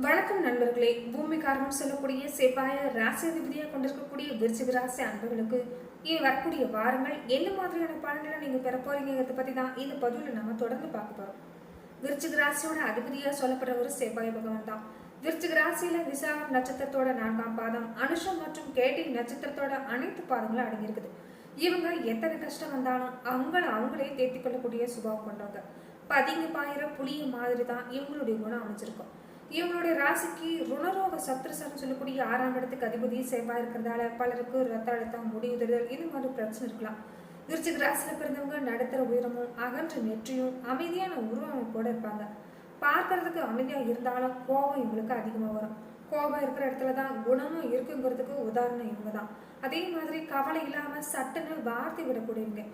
வணக்கம் நண்பர்களே. பூமி காரணம் சொல்லக்கூடிய செவ்வாய ராசி அதிபதியாக கொண்டிருக்கக்கூடிய விருச்சிக ராசி அன்பர்களுக்கு இனி வரக்கூடிய வாரங்கள் என்ன மாதிரியான பலன்களை நீங்கள் பெற போறீங்கிறத பற்றி தான் இந்த பதிவில் நம்ம தொடர்ந்து பார்க்க போகிறோம் விருச்சிக ராசியோட அதிபதியாக சொல்லப்படுற ஒரு செவ்வாய் பகவான் தான். விருச்சிக ராசியில் விசாகம் நட்சத்திரத்தோட நான்காம் பாதம் அனுஷம் மற்றும் கேட்டி நட்சத்திரத்தோட அனைத்து பாதங்களும் அடங்கியிருக்குது. இவங்க எத்தனை கஷ்டம் வந்தாலும் அவங்கள அவங்களே தேர்த்தி கொள்ளக்கூடிய சுபாவம் கொண்டவங்க. பதுங்கி பாயிர புளிய மாதிரி தான் இவங்களுடைய குணம் அமைஞ்சிருக்கும். இவங்களுடைய ராசிக்கு ருணரோக சத்ருசன் சொல்லக்கூடிய ஆறாம் இடத்துக்கு அதிபதி செவ்வாய் இருக்கிறதால பலருக்கு ரத்த அழுத்தம் முடிவுதல் இது மாதிரி பிரச்சனை இருக்கலாம். விருச்சிக ராசியில் பிறந்தவங்க நடுத்தர உயரமும் அகன்ற நெற்றியும் அமைதியான உருவமைப்போட இருப்பாங்க. பார்க்கறதுக்கு அமைதியாக இருந்தாலும் கோபம் இவங்களுக்கு அதிகமாக வரும். கோபம் இருக்கிற இடத்துல தான் குணமும் இருக்குங்கிறதுக்கு உதாரணம் இவங்க தான் அதே மாதிரி கவலை இல்லாமல் சட்டுன்னு வார்த்தை விடக்கூடியவங்க.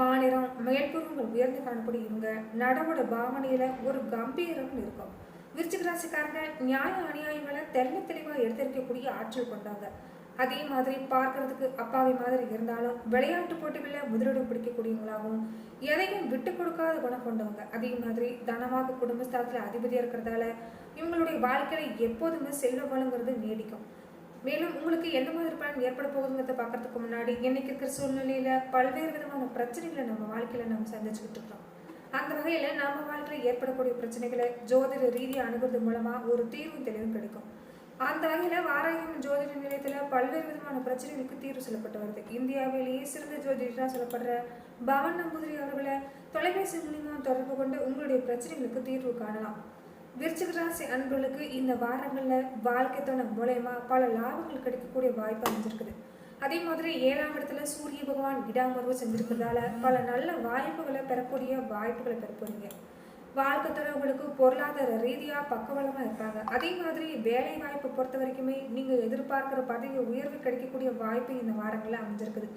மாநிலம் மேற்புறங்கள் உயர்ந்து காணக்கூடிய இவங்க நடவோட பாவனையில் ஒரு கம்பீரம் இருக்கும். விருச்சிக ராசிக்காரங்க நியாய அநியாயங்களை தெல்ல தெளிவாக எடுத்திருக்கக்கூடிய ஆற்றல் கொண்டாங்க அதே மாதிரி பார்க்கறதுக்கு அப்பாவி மாதிரி இருந்தாலும் விளையாட்டு போட்டிகளில் முதலிடம் பிடிக்கக்கூடியவங்களாகவும் எதையும் விட்டு கொடுக்காத குணம் கொண்டவங்க. அதே மாதிரி தனமாக குடும்பஸ்தானத்தில் அதிபதியாக இருக்கிறதால இவங்களுடைய வாழ்க்கையில எப்போதுமே செல்வ வளங்கிறது நீடிக்கும். மேலும் உங்களுக்கு எந்த மாதிரி பலன் ஏற்பட போகுதுங்கிறத பார்க்கறதுக்கு முன்னாடி இன்னைக்கு இருக்கிற சூழ்நிலையில பல்வேறு விதமான பிரச்சனைகளை நம்ம வாழ்க்கையில நம்ம சந்திச்சுக்கிட்டு இருக்கிறோம். அந்த வகையில் நம்ம வாழ்க்கையில் ஏற்படக்கூடிய பிரச்சனைகளை ஜோதிட ரீதியாக அணுகிறது மூலமாக ஒரு தீர்வும் தெளிவும் கிடைக்கும். அந்த வகையில் வாராயம் ஜோதிட நிலையத்தில் பல்வேறு விதமான பிரச்சனைகளுக்கு தீர்வு சொல்லப்பட்டு வருது. இந்தியாவிலேயே சிறந்த ஜோதிடராக சொல்லப்படுற பவன் நம்பூதிரி அவர்களை தொலைபேசி மூலியமா தொடர்பு கொண்டு உங்களுடைய பிரச்சனைகளுக்கு தீர்வு காணலாம். விருச்சிகராசி அன்பர்களுக்கு இந்த வாரங்களில் வாழ்க்கை மூலயமா பல லாபங்கள் கிடைக்கக்கூடிய வாய்ப்பு அமைஞ்சிருக்குது. அதே மாதிரி ஏழாம் இடத்துல சூரிய பகவான் விடாமர்வு செஞ்சிருக்கிறதால பல நல்ல வாய்ப்புகளை பெறக்கூடிய வாய்ப்புகளை பெற போறீங்க. வாழ்க்கை துணை பொருளாதார ரீதியாக பக்கவளமாக இருப்பாங்க அதே மாதிரி வேலை வாய்ப்பை பொறுத்த வரைக்குமே நீங்கள் எதிர்பார்க்குற பதவி உயர்வு கிடைக்கக்கூடிய வாய்ப்பு இந்த வாரங்களில் அமைஞ்சிருக்குது.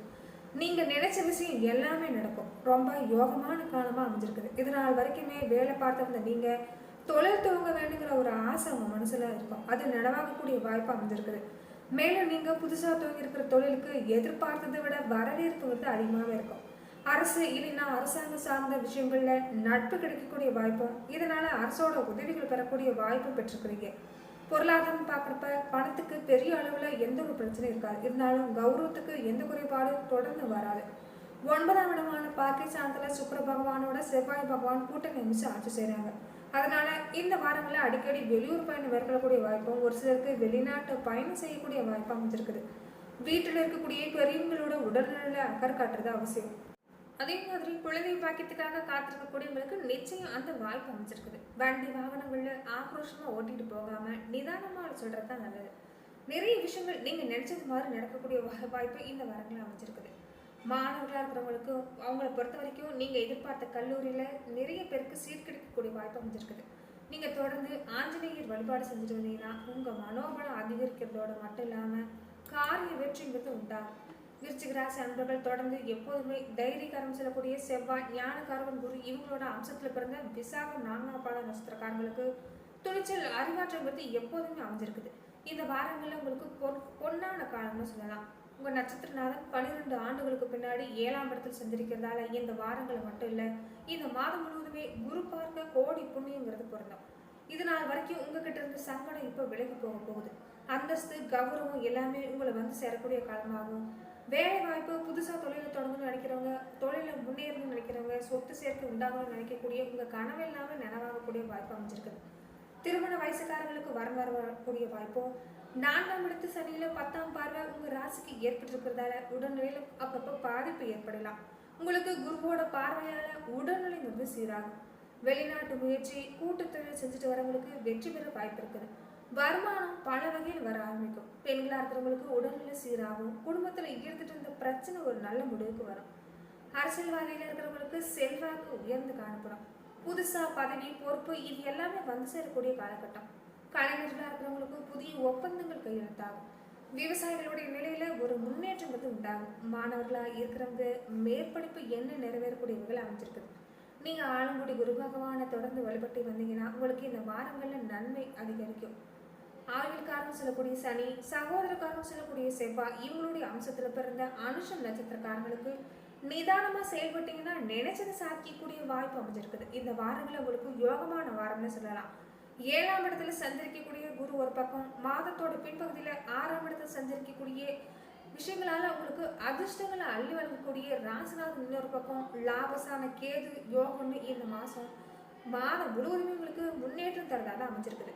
நீங்கள் நினைச்ச விஷயம் எல்லாமே நடக்கும். ரொம்ப யோகமான காலமாக அமைஞ்சிருக்குது. இது நாள் வரைக்குமே வேலை பார்த்து நீங்கள் தொழில் துவங்க வேண்டுங்கிற ஒரு ஆசை உங்கள் மனசில் இருக்கும். அது நடவாகக்கூடிய வாய்ப்பு அமைஞ்சிருக்குது. மேலும் நீங்கள் புதுசாக துவங்கி இருக்கிற தொழிலுக்கு எதிர்பார்த்ததை விட வரவேற்பு வந்து அதிகமாகவே இருக்கும். அரசு இல்லைன்னா அரசாங்கம் சார்ந்த விஷயங்களில் நட்பு கிடைக்கக்கூடிய வாய்ப்பும் இதனால் அரசோட உதவிகள் பெறக்கூடிய வாய்ப்பும் பெற்றுக்கிறீங்க பொருளாதாரம் பார்க்குறப்ப பணத்துக்கு பெரிய அளவில் எந்த ஒரு பிரச்சனையும் இருக்காது. இருந்தாலும் கௌரவத்துக்கு எந்த குறைபாடும் தொடர்ந்து வராது. ஒன்பதாம் இடமான பாகிஸ்தானத்தில் சுக்கர பகவானோட செவ்வாய் பகவான் கூட்டணி அமைச்சு ஆட்சி செய்கிறாங்க அதனால் இந்த வாரங்களில் அடிக்கடி வெளியூர் பயணம் மேற்கொள்ளக்கூடிய வாய்ப்பும் ஒரு சிலருக்கு வெளிநாட்டு பயணம் செய்யக்கூடிய வாய்ப்பு அமைஞ்சிருக்குது. வீட்டில் இருக்கக்கூடிய பெரியவங்களோட உடல்நல அக்கறை காட்டுறது அவசியம். அதே மாதிரி குழந்தை பாக்கியத்துக்காக காத்திருக்கக்கூடியவங்களுக்கு நிச்சயம் அந்த வாய்ப்பு அமைஞ்சிருக்குது. வண்டி வாகனங்களில் ஆக்ரோஷமாக ஓட்டிகிட்டு போகாமல் நிதானமாக சொல்கிறது தான் நல்லது. நிறைய விஷயங்கள் நீங்கள் நினச்சது மாதிரி நடக்கக்கூடிய வாய்ப்பு இந்த வாரங்களில் அமைஞ்சிருக்குது. மாணவர்களாக இருக்கிறவங்களுக்கு அவங்கள பொறுத்த வரைக்கும் நீங்கள் எதிர்பார்த்த கல்லூரியில் நிறைய பேருக்கு சீட் கிடைக்கக்கூடிய வாய்ப்பு அமைஞ்சிருக்குது. நீங்கள் தொடர்ந்து ஆஞ்சநேயர் வழிபாடு செஞ்சுட்டு வந்தீங்கன்னா உங்கள் மனோபலம் அதிகரிக்கிறதோட மட்டும் இல்லாமல் காரிய வெற்றிங்கிறது உண்டாகும். விருச்சிக ராசி அன்பர்கள் தொடர்ந்து எப்போதுமே தைரியக்காரம் செல்லக்கூடிய செவ்வாய் ஞானக்காரவன் குரு இவங்களோட அம்சத்தில் பிறந்த விசாகம் நான்காம் பாட நட்சத்திரக்காரங்களுக்கு துணிச்சல் அறிவாற்றங்கிறது எப்போதுமே அமைஞ்சிருக்குது. இந்த வாரங்களில் உங்களுக்கு பொன் பொன்னான காலம்னு சொல்லலாம். உங்கள் நட்சத்திரநாதன் பன்னிரெண்டு ஆண்டுகளுக்கு பின்னாடி ஏழாம் இடத்தில் சந்திரிக்கிறதால இந்த வாரங்களை மட்டும் இல்லை இந்த மாதம் முழுவதுமே குரு பார்க்க கோடி புண்ணியங்கிறது பிறந்தோம் இது நாள் வரைக்கும் உங்ககிட்ட இருந்த சங்கடம் இப்போ விலகி போக போகுது. அந்தஸ்து கௌரவம் எல்லாமே உங்களை வந்து சேரக்கூடிய காலமாகும். வேலை வாய்ப்பு புதுசாக தொழிலை தொடங்கணும்னு நினைக்கிறவங்க தொழிலில் முன்னேறணும்னு நினைக்கிறவங்க சொத்து சேர்க்கை உண்டாகணும்னு நினைக்கக்கூடிய உங்கள் கனவு இல்லாமல் நனவாகக்கூடிய வாய்ப்பு அமைஞ்சிருக்குது. திருமண வயசுக்காரங்களுக்கு வரம் வரக்கூடிய வாய்ப்பும் நான்காம் இடத்து சனியில பத்தாம் பார்வை உங்க ராசிக்கு ஏற்பட்டிருக்கிறதால உடல்நிலையில அப்பப்போ பாதிப்பு ஏற்படலாம். உங்களுக்கு குருவோட பார்வையால வந்து சீராகும். வெளிநாட்டு முயற்சி கூட்டு தொழில் செஞ்சுட்டு வரவங்களுக்கு வெற்றி பெற வாய்ப்பு இருக்குது. வருமானம் பல வகையில் வர ஆரம்பிக்கும். பெண்களா இருக்கிறவங்களுக்கு உடல்நிலை சீராகும். குடும்பத்துல இருந்துட்டு இருந்த பிரச்சனை ஒரு நல்ல முடிவுக்கு வரும். அரசியல்வாதியில இருக்கிறவங்களுக்கு செல்வாக்கு உயர்ந்து காணப்படும். புதுசா பதவி பொறுப்பு இது எல்லாமே வந்து சேரக்கூடிய காலகட்டம். கலைஞர்களாக இருக்கிறவங்களுக்கு புதிய ஒப்பந்தங்கள் கையெழுத்தாகும். விவசாயிகளுடைய நிலையில ஒரு முன்னேற்றம் வந்து உண்டாகும். மாணவர்களாக இருக்கிறவங்க மேற்படிப்பு என்ன நிறைவேறக்கூடியவர்கள் அமைஞ்சிருக்குது. நீங்க ஆலங்குடி குரு பகவானை தொடர்ந்து வழிபட்டு வந்தீங்கன்னா உங்களுக்கு இந்த வாரங்கள்ல நன்மை அதிகரிக்கும். ஆயுள்காரன் சொல்லக்கூடிய சனி சகோதரக்காரன் சொல்லக்கூடிய செவ்வாய் இவங்களுடைய அம்சத்துல பிறந்த அனுஷம் நட்சத்திரக்காரங்களுக்கு நிதானமா செயல்பட்டீங்கன்னா நினைச்சதை சாதிக்கக்கூடிய வாய்ப்பு அமைஞ்சிருக்குது. இந்த வாரங்களை உங்களுக்கு யோகமான வாரம்னு சொல்லலாம். ஏழாம் இடத்துல சந்திரிக்கக்கூடிய குரு ஒரு பக்கம் மாதத்தோட பின்பகுதியில் ஆறாம் இடத்துல சந்திரிக்கக்கூடிய விஷயங்களால் உங்களுக்கு அதிர்ஷ்டங்களை அள்ளி வழங்கக்கூடிய ராசிநாதன் இன்னொரு பக்கம் லாபசான கேது யோகம்னு இந்த மாதம் மாதம் முழுவதுமே உங்களுக்கு முன்னேற்றம் தரதாக அமைஞ்சிருக்குது.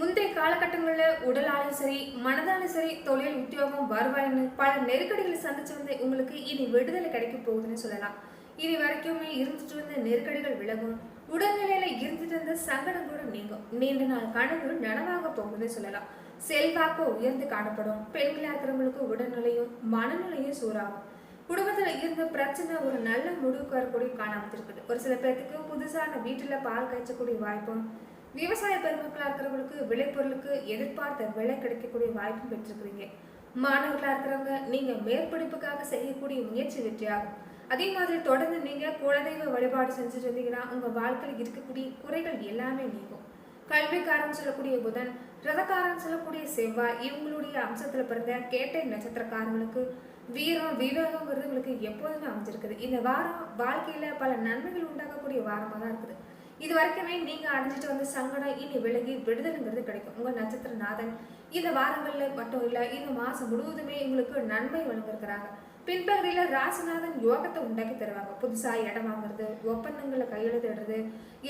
முந்தைய காலகட்டங்களில் உடலாலும் சரி மனதாலும் சரி தொழில் உத்தியோகம் வருவாய்னு பல நெருக்கடிகளை சந்திச்சு வந்து உங்களுக்கு இனி விடுதலை கிடைக்க போகுதுன்னு சொல்லலாம். இனி வரைக்குமே இருந்துட்டு வந்த நெருக்கடிகள் விலகும். உடல்நிலையில இருந்துட்டு இருந்த சங்கடம் கூட நீங்கும். நீண்ட நாள் கனவு நனவாக போகுதுன்னு சொல்லலாம். செல்வாக்கு உயர்ந்து காணப்படும். பெண்களா இருக்கிறவங்களுக்கு உடல்நிலையும் மனநிலையும் சூறாகும் குடும்பத்துல இருந்த பிரச்சனை ஒரு நல்ல முடிவுக்கு வரக்கூடிய காணாமல் இருக்குது. ஒரு சில பேர்த்துக்கு புதுசான வீட்டுல பால் காய்ச்சக்கூடிய வாய்ப்பும் விவசாய பெருமக்களா இருக்கிறவங்களுக்கு விளைபொருளுக்கு எதிர்பார்த்த விலை கிடைக்கக்கூடிய வாய்ப்பும் பெற்றிருக்கிறீங்க. மாணவர்களா இருக்கிறவங்க நீங்க மேற்படிப்புக்காக செய்யக்கூடிய முயற்சி வெற்றியாகும். அதே மாதிரி தொடர்ந்து நீங்கள் குலதெய்வ வழிபாடு செஞ்சுட்டு இருந்தீங்கன்னா உங்கள் வாழ்க்கையில் இருக்கக்கூடிய குறைகள் எல்லாமே நீங்கும். கல்விக்காரன் சொல்லக்கூடிய புதன் ரதக்காரன் சொல்லக்கூடிய செவ்வாய் இவங்களுடைய அம்சத்தில் பிறந்த கேட்டை நட்சத்திரக்காரங்களுக்கு வீரம் விவேகங்கிறது உங்களுக்கு எப்போதுமே அமைஞ்சிருக்குது. இந்த வாரம் வாழ்க்கையில் பல நன்மைகள் உண்டாக்கக்கூடிய வாரமாக தான் இருக்குது. இது வரைக்குமே நீங்க அடைஞ்சிட்டு வந்த சங்கடம் இனி விலகி விடுதலைங்கிறது கிடைக்கும். உங்க நட்சத்திர நாதன் இந்த வாரங்கள்ல மட்டும் இல்ல இந்த மாசம் முழுவதுமே உங்களுக்கு நன்மை வழங்கிருக்கிறாங்க பின்பகுதியில ராசிநாதன் யோகத்தை உண்டாக்கி தருவாங்க. புதுசா இடம் வாங்குறது ஒப்பந்தங்களை கையெழுத்திடுறது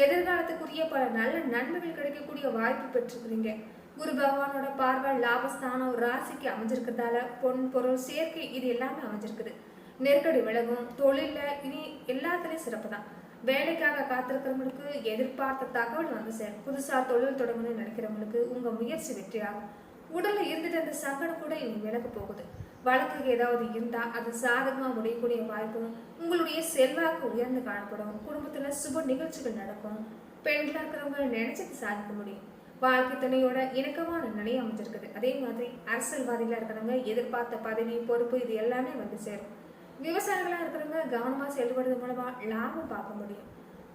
எதிர்காலத்துக்குரிய பல நல்ல நன்மைகள் கிடைக்கக்கூடிய வாய்ப்பு பெற்றிருக்கிறீங்க. குரு பகவானோட பார்வை லாபஸ்தானம் ராசிக்கு அமைஞ்சிருக்கிறதால பொன் பொருள் சேர்க்கை இது எல்லாமே அமைஞ்சிருக்குது. நெருக்கடி விலகும் தொழிலில் இனி எல்லாத்துலயும் சிறப்பு தான் வேலைக்காக காத்திருக்கிறவங்களுக்கு எதிர்பார்த்த தகவல் வந்து சேரும். புதுசா தொழில் தொடங்கணும்னு நினைக்கிறவங்களுக்கு உங்க முயற்சி வெற்றியாகும். உடல்ல இருந்துட்டு அந்த சங்கடம் கூட இனி விலக்கு போகுது. வழக்கு ஏதாவது இருந்தா அது சாதகமா முடியக்கூடிய வாய்ப்பும் உங்களுடைய செல்வாக்கு உயர்ந்து காணப்படும். குடும்பத்துல சுப நிகழ்ச்சிகள் நடக்கும். பெண்களா இருக்கிறவங்க நினைச்சது சாதிக்க முடியும். வாழ்க்கை துணையோட இணக்கமான நிலை அமைஞ்சிருக்குது. அதே மாதிரி அரசியல்வாதிகளாக இருக்கிறவங்க எதிர்பார்த்த பதவி பொறுப்பு இது எல்லாமே வந்து சேரும். விவசாயிகளாக இருக்கிறவங்க கவனமாக செயல்படுறது மூலமாக லாபம் பார்க்க முடியும்.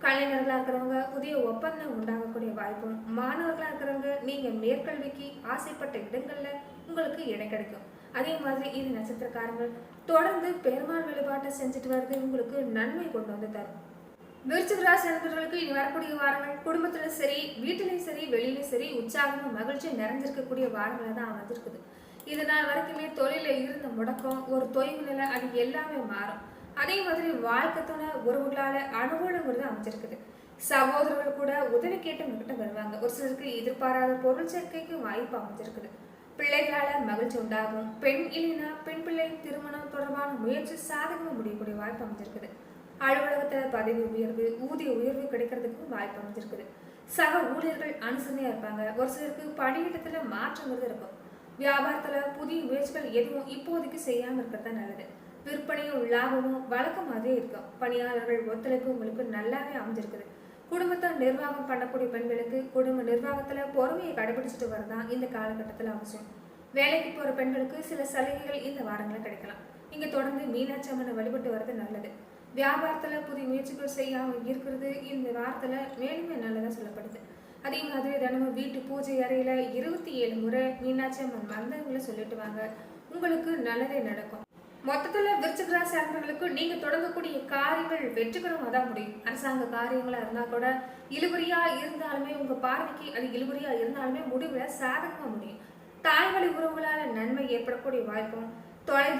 கலைஞர்களாக இருக்கிறவங்க புதிய ஒப்பந்தம் உண்டாகக்கூடிய வாய்ப்பும் மாணவர்களாக இருக்கிறவங்க நீங்கள் மேற்கல்விக்கு ஆசைப்பட்ட இடங்களில் உங்களுக்கு இடம் கிடைக்கும். அதே மாதிரி இது நட்சத்திரக்காரங்கள் தொடர்ந்து பெருமாள் வழிபாட்டை செஞ்சுட்டு வர்றது உங்களுக்கு நன்மை கொண்டு வந்து தரும். விருச்சிக ராசி இனி வரக்கூடிய வாரங்கள் குடும்பத்திலும் சரி வீட்டிலையும் சரி வெளியிலையும் சரி உற்சாகமும் மகிழ்ச்சியும் நிறைஞ்சிருக்கக்கூடிய வாரங்களை தான் அமைஞ்சிருக்குது. இது நாள் வரைக்குமே தொழில இருந்த முடக்கம் ஒரு தொய்வு நிலை அது எல்லாமே மாறும். அதே மாதிரி வாழ்க்கை துணை உறவுகளால அனுகூலங்கிறது அமைஞ்சிருக்குது. சகோதரர்கள் கூட உதவி கேட்டு உங்ககிட்ட வருவாங்க. ஒரு சிலருக்கு எதிர்பாராத பொருள் சேர்க்கைக்கு வாய்ப்பு அமைஞ்சிருக்குது. பிள்ளைகளால மகிழ்ச்சி உண்டாகும். பெண் இல்லைன்னா பெண் பிள்ளை திருமணம் தொடர்பான முயற்சி சாதகமாக முடியக்கூடிய வாய்ப்பு அமைஞ்சிருக்குது. அலுவலகத்தில் பதவி உயர்வு ஊதிய உயர்வு கிடைக்கிறதுக்கும் வாய்ப்பு அமைஞ்சிருக்குது. சக ஊழியர்கள் அனுசரணையாக இருப்பாங்க. ஒரு சிலருக்கு பணியிடத்தில் மாற்றங்கிறது இருக்கும். வியாபாரத்தில் புதிய முயற்சிகள் எதுவும் இப்போதைக்கு செய்யாமல் இருக்கிறது நல்லது. விற்பனையும் லாபமும் வழக்கம் மாதிரியே இருக்கும். பணியாளர்கள் ஒத்துழைப்பு உங்களுக்கு நல்லாவே அமைஞ்சிருக்குது. குடும்பத்தை நிர்வாகம் பண்ணக்கூடிய பெண்களுக்கு குடும்ப நிர்வாகத்தில் பொறுமையை கடைபிடிச்சிட்டு வரதான் இந்த காலகட்டத்தில் அவசியம். வேலைக்கு போகிற பெண்களுக்கு சில சலுகைகள் இந்த வாரங்களில் கிடைக்கலாம். இங்கே தொடர்ந்து மீனாட்சி அம்மனை வழிபட்டு வர்றது நல்லது. வியாபாரத்தில் புதிய முயற்சிகள் செய்யாமல் இருக்கிறது இந்த வாரத்தில் மேலுமே நல்லதாக சொல்லப்படுது. அதே மாதிரி தினமும் வீட்டு பூஜை அறையில் இருபத்தி ஏழு முறை மீனாட்சி அம்மன் மந்திரங்களை சொல்லிட்டு வாங்க. உங்களுக்கு நல்லதே நடக்கும். மொத்தத்தில் விருச்சிக ராசி அன்பர்களுக்கு நீங்கள் தொடங்கக்கூடிய காரியங்கள் வெற்றிகரமாக தான் முடியும். அரசாங்க காரியங்களாக இருந்தால் கூட இழுபறியாக இருந்தாலுமே உங்கள் பார்வைக்கு அது இழுபறியாக இருந்தாலுமே முடிவில் சாதகமாக முடியும். தாய்வழி உறவுகளால் நன்மை ஏற்படக்கூடிய வாய்ப்பும் தொலை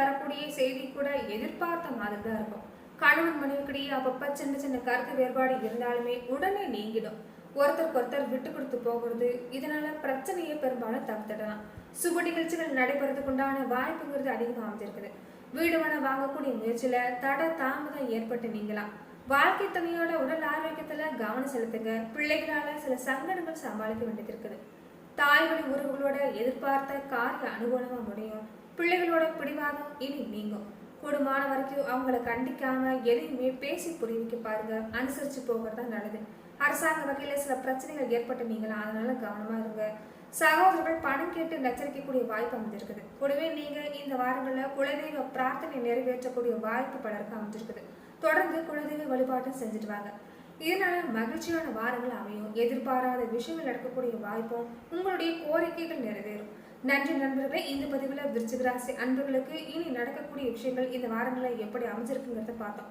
வரக்கூடிய செய்தி கூட எதிர்பார்த்த மாதிரி தான் இருக்கும். கணவன் மனைவிக்கிடையே அப்பப்போ சின்ன சின்ன கருத்து வேறுபாடு இருந்தாலுமே உடனே நீங்கிடும். ஒருத்தருக்கு ஒருத்தர் விட்டு கொடுத்து போகிறது. இதனால பிரச்சனையை பெரும்பாலும் தவிர்த்திடலாம். சுப நிகழ்ச்சிகள் நடைபெறதுக்கு உண்டான வாய்ப்புங்கிறது அதிகமாக அமைஞ்சிருக்குது. வீடு மனை வாங்கக்கூடிய முயற்சியில் தட தாமதம் ஏற்பட்டு நீங்களாம் வாழ்க்கை துணையோட உடல் ஆரோக்கியத்தில் கவனம் செலுத்துங்க. பிள்ளைகளால் சில சங்கடங்கள் சமாளிக்க வேண்டியது இருக்குது தாய்வழி உறவுகளோட எதிர்பார்த்த காரிய அனுகூலமாக முடியும். பிள்ளைகளோட பிடிவாதம் இனி நீங்கும். கூடுமான வரைக்கும் அவங்கள கண்டிக்காம எதையுமே பேசி புரிய வைக்க பாருங்க. அனுசரித்து போகிறது தான் நல்லது. அரசாங்க வகையில் சில பிரச்சனைகள் ஏற்பட்டு நீங்கள்? அதனால கவனமாக இருங்க. சகோதரர்கள் பணம் கேட்டு நச்சரிக்கக்கூடிய வாய்ப்பு அமைஞ்சிருக்குது. கூடவே நீங்கள் இந்த வாரங்களில் குலதெய்வ பிரார்த்தனை நிறைவேற்றக்கூடிய வாய்ப்பு பலருக்கு அமைஞ்சிருக்குது. தொடர்ந்து குலதெய்வ வழிபாட்டும் செஞ்சுட்டு வாங்க. இதனால மகிழ்ச்சியான வாரங்கள் அமையும். எதிர்பாராத விஷயங்கள் நடக்கக்கூடிய வாய்ப்பும் உங்களுடைய கோரிக்கைகள் நிறைவேறும். நன்றி நண்பர்களே இந்த பதிவில் விருச்சிகராசி அன்புகளுக்கு அன்பர்களுக்கு இனி நடக்கக்கூடிய விஷயங்கள் இந்த வாரங்களில் எப்படி அமைஞ்சிருக்குங்கிறத பார்த்தோம்.